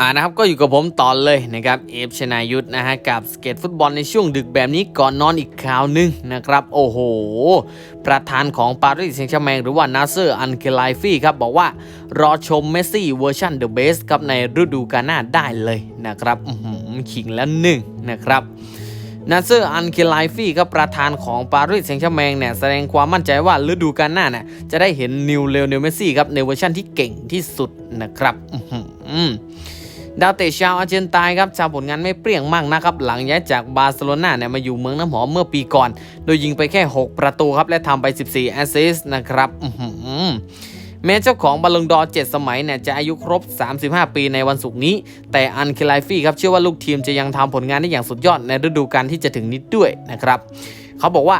อ่านะครับก็อยู่กับผมตอนเลยนะครับเอฟชนายุทธนะฮะกับสเก็ตฟุตบอลในช่วงดึกแบบนี้ก่อนนอนอีกข่าวหนึ่งนะครับ โอ้โห ประธานของปารีสแซงต์แชร์แมงหรือว่านาเซอร์อันเคลายฟี่ครับ บอกว่ารอชมเมสซี่เวอร์ชันเดอะเบสครับในฤดูกาลหน้าได้เลยนะครับอื้อหือขิงแล้วหนึ่งนะครับนาเซอร์อันเคลายฟี่ครับประธานของปารีสแซงต์แชร์แมงเนี่ยแสดงความมั่นใจว่าฤดูกาลหน้าเนี่ยจะได้เห็นนิวเลวเนลเมสซี่ครับในเวอร์ชันที่เก่งที่สุดนะครับอื้อหือ ดาวเตะชาวอาร์เจนตายครับชาวผลงานไม่เปรี้ยงมากนะครับหลังย้ายจากบาร์เซโลนาเนี่ยมาอยู่เมืองน้ำหอมเมื่อปีก่อน โดยยิงไปแค่ 6 ประตูครับและทำไป 14 แอสซิสต์นะครับแม้เจ้าของบอลลงดอร์7สมัยเนี่ยจะอายุครบ 35 ปีในวันศุกร์นี้ แต่อันเคลายฟี่ครับเชื่อว่าลูกทีมจะยังทำผลงานได้อย่างสุดยอดในฤดูกาลที่จะถึงนี้ด้วยนะครับ เขาบอกว่า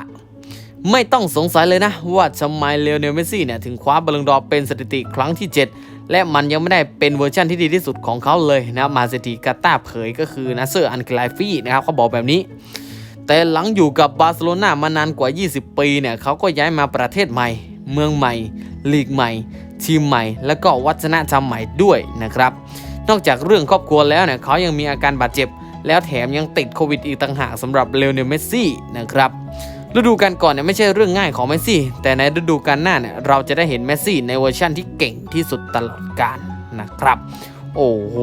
ไม่ต้องสงสัยเลยนะ ว่าทำไมเลโอเนลเมสซี่เนี่ยถึงคว้าบอลลงดอร์เป็นสถิติครั้งที่ 7 และมันยังไม่ได้เป็นเวอร์ชันที่ดีที่สุดของเขาเลยนะมาเซติกาตาเผยก็คือนาเซอร์อันเคลายฟี่นะครับเขาบอกแบบนี้ แต่หลังอยู่กับบาร์เซโลนามานานกว่า 20 ปีเนี่ยเขาก็ย้ายมาประเทศใหม่ เมืองใหม่ ลีกใหม่ ทีมใหม่ แล้วก็วัฒนธรรมใหม่ด้วยนะครับ นอกจากเรื่องครอบครัวแล้วเนี่ยเขายังมีอาการบาดเจ็บ แล้วแถมยังติดโควิดอีกต่างหากสำหรับเลโอเนลเมสซี่นะครับ ฤดูกาลก่อนเนี่ยไม่ใช่เรื่องง่ายของเมสซี่ แต่ในฤดูกาลหน้าเนี่ยเราจะได้เห็นเมสซี่ในเวอร์ชั่นที่เก่งที่สุดตลอดกาลนะครับ โอ้โห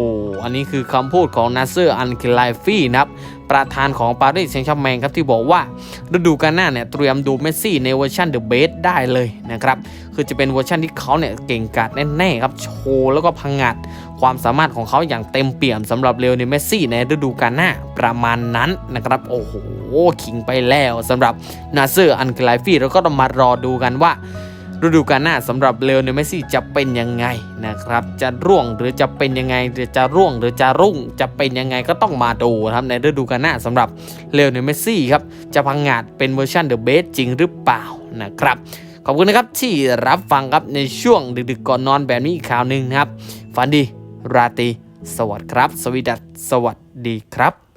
อันนี้คือคำพูดของนาเซอร์อันเคลฟี่นะครับ ประธานของปารีสแซงต์แชร์แมงครับที่บอกว่า ฤดูกาลหน้าเนี่ยเตรียมดูเมสซี่ในเวอร์ชันเดอะเบสได้เลยนะครับ คือจะเป็นเวอร์ชันที่เขาเนี่ยเก่งกาจแน่ๆครับ โชว์แล้วก็พังงาดความสามารถของเขาอย่างเต็มเปี่ยมสำหรับเลโอเนเมสซี่ในฤดูกาลหน้าประมาณนั้นนะครับ โอ้โหขิงไปแล้วสำหรับนาเซอร์อันเคลฟี่เราก็ต้องมารอดูกันว่า ฤดูกาลหน้าสำหรับเลโอเนลเมสซี่จะเป็นยังไงนะครับ จะร่วงหรือจะเป็นยังไงจะร่วงหรือจะรุ่งจะเป็นยังไงก็ต้องมาดูนะครับในฤดูกาลหน้าสำหรับเลโอเนลเมสซี่ครับจะพังงาดเป็นเวอร์ชันเดอะเบสจริงหรือเปล่านะครับขอบคุณนะครับที่รับฟังครับในช่วงดึกๆก่อนนอนแบบนี้อีกข่าวหนึ่งนะครับฝันดีราตรีสวัสดีครับ สวีดัสสวัสดีครับ